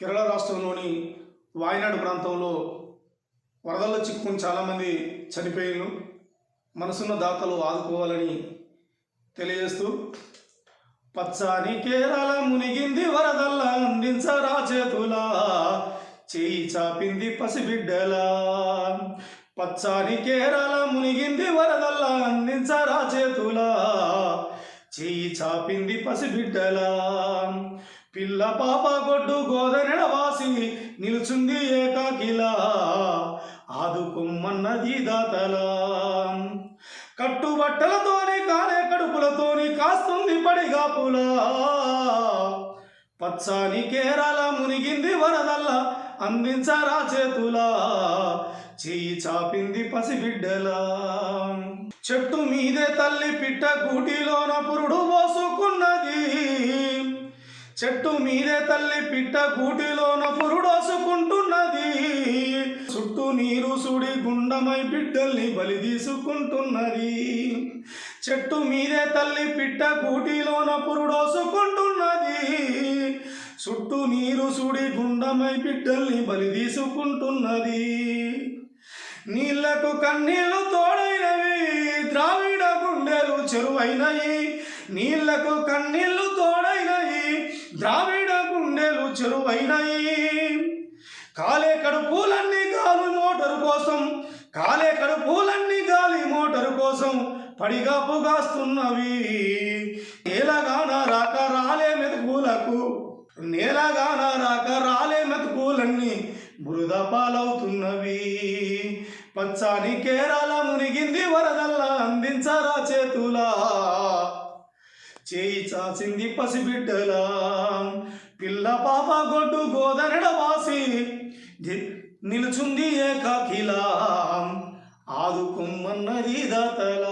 కేరళ రాష్ట్రంలోని వాయనాడు ప్రాంతంలో వరదల్లో చిక్కుకుని చాలామంది చనిపోయిన మనసున్న దాతలు ఆదుకోవాలని తెలియజేస్తూ పచ్చాని కేరళ మునిగింది వరదల్లా అందించరా చేతులా చేయి చాపింది పసిబిడ్డలా. పచ్చాని కేరళ మునిగింది వరదల్లా అందించరా చేతులా చేయి చాపింది పసిబిడ్డలా. పిల్ల పాప గొడ్డు గోదనెడవాసి నిలుచుంది ఏకాకిలా. ఆదుకొమ్మన్నది దాతలా. కట్టుబట్టలతోని కాలే కడుపులతోని కాస్తుంది పడిగా పులా. పచ్చాని కేరళ మునిగింది వరదల్లా అందించరా చేతులా. చెయ్యి చాపింది పసిబిడ్డలా. చెట్టు మీదే తల్లి పిట్ట గూటిలోన పురుడు పోసుకున్నది చెట్టు మీదే తల్లి పిట్ట కూటిలోన పురుడోసుకుంటున్నది. చుట్టూ నీరు సుడి గుండమై బిడ్డల్ని బలి తీసుకుంటున్నది. చెట్టు మీదే తల్లి పిట్ట కూటిలోన పురుడోసుకుంటున్నది. చుట్టూ నీరు సుడి గుండమై బిడ్డల్ని బలి తీసుకుంటున్నది. నీళ్ళకు కన్నీళ్ళు తోడైనవి ద్రావిడ గుండెలు చెరువైనవి నీళ్ళకు కన్నీళ్ళు తోడైనవి ద్రావిడ గుండెలు చెరువైనాయి. కాలే కడుపులన్నీ గాలి మోటారు కోసం కాలే కడుపులన్నీ గాలి మోటారు కోసం పడిగా గాస్తున్నవి. నేలగాన రాక రాలే మెతుకులకు నేలగాన రాక రాలే మెతుకులన్నీ బురద పాలవుతున్నవి. పచ్చాని కేరళ మునిగింది వరదల్లా అందించరా చేతులా? చేయి చాచింది పసిబిడ్డలా. పిల్ల పాప గొడ్డు గోదనడ వాసి నిలుచుంది ఏకాకిలా. ఆదుకుమ్మన్నది దాతలా